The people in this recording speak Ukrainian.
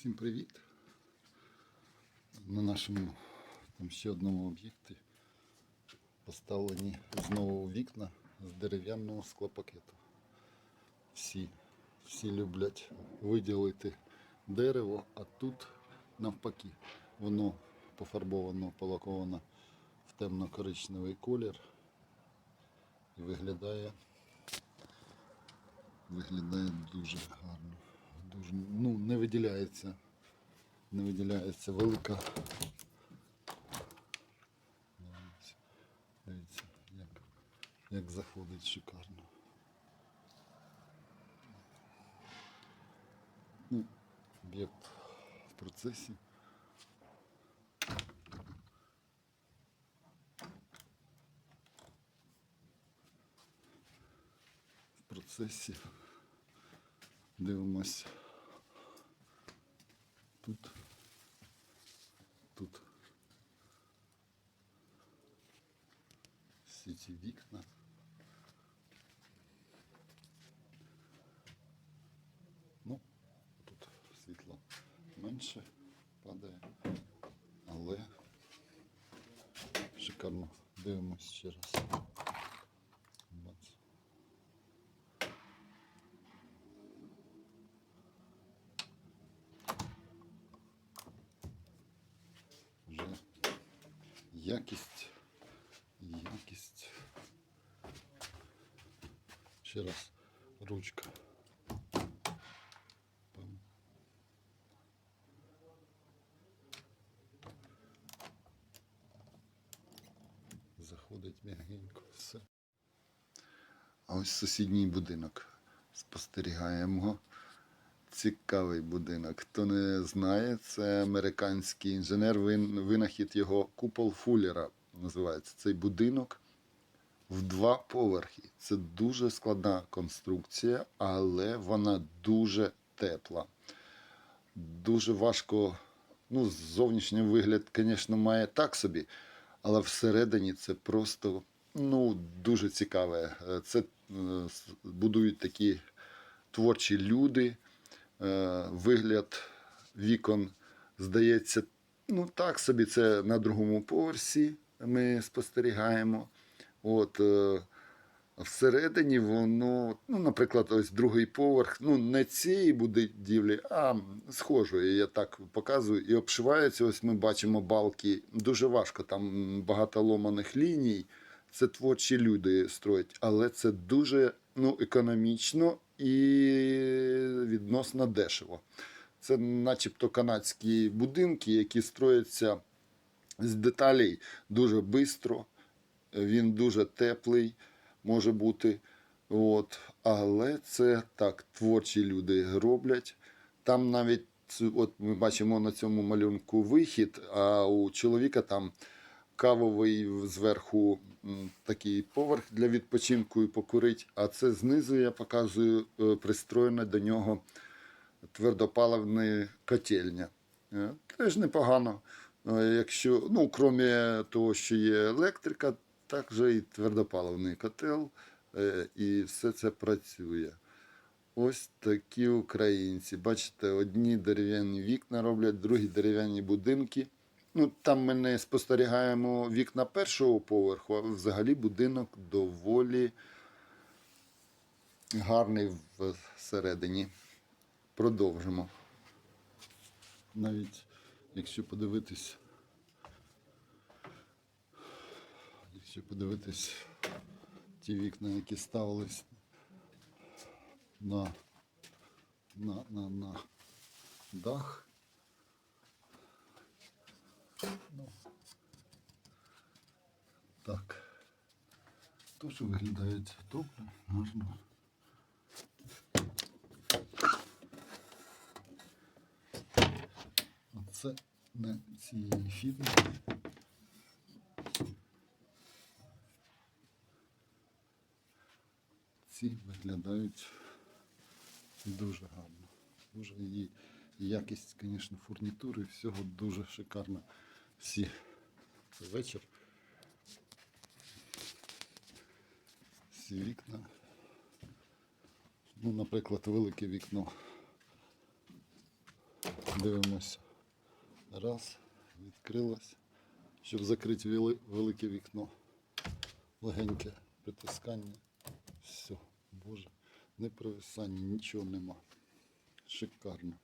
Всім привіт! На нашому там ще одному об'єкті поставлені знову вікна з дерев'яного склопакету. Всі, всі люблять виділити дерево, а тут навпаки. Воно пофарбовано, полаковано в темно-коричневий колір і виглядає, виглядає дуже гарно. Не виділяється, не виділяється велика. Дивіться, дивіться як, як заходить шикарно. Ну, об'єкт в процесі. В процесі. Дивимось. Тут. Тут. Всі ці вікна. Ну, тут світло менше падає, але шикарно. Дивимось ще раз. Якість, якість. Ще раз ручка. Пам. Заходить м'ягенько все. А ось сусідній будинок. Спостерігаємо. Цікавий будинок. Хто не знає, це американський інженер, вин- винахід його купол Фуллера називається. Цей будинок в два поверхи. Це дуже складна конструкція, але вона дуже тепла. Дуже важко. Ну, зовнішній вигляд, звісно, має так собі, але всередині це просто ну, дуже цікаве. Це е, будують такі творчі люди. Е, Вигляд вікон здається, ну так собі, це на другому поверсі ми спостерігаємо. От, е, всередині воно, ну, наприклад, ось другий поверх, ну, не цієї будівлі, а схожої, я так показую, і обшивається. Ось ми бачимо балки. Дуже важко, там багато ломаних ліній. Це творчі люди строять, але це дуже ну, економічно і відносно дешево. Це начебто канадські будинки, які строяться з деталей дуже швидко. Він дуже теплий може бути. От. Але це так, творчі люди роблять. Там навіть, от ми бачимо на цьому малюнку вихід, а у чоловіка там кавовий зверху такий поверх для відпочинку і покурить. А це знизу я показую е, пристроєна до нього твердопаливна котельня. Е, Теж непогано. Е, Якщо, ну, крім того, що є електрика, також і твердопаливний котел, і все це працює. Ось такі українці. Бачите, одні дерев'яні вікна роблять, другі дерев'яні будинки. Ну, там ми не спостерігаємо вікна першого поверху, а взагалі будинок доволі гарний всередині. Продовжимо. Навіть якщо подивитись, якщо подивитись ті вікна, які ставились на, на, на, на дах. Ну, так. Теж виглядають добре, гарно. Це не цієї фірми. Ці виглядають дуже гарно. Дуже і якість, звісно, фурнітури, всього дуже шикарно. Всі вечір. Всі вікна. Ну, наприклад, велике вікно Дивимося. Раз, відкрилось. Щоб закрити вели- велике вікно. Легеньке притискання. Все, Боже, не провисання, нічого нема. Шикарно.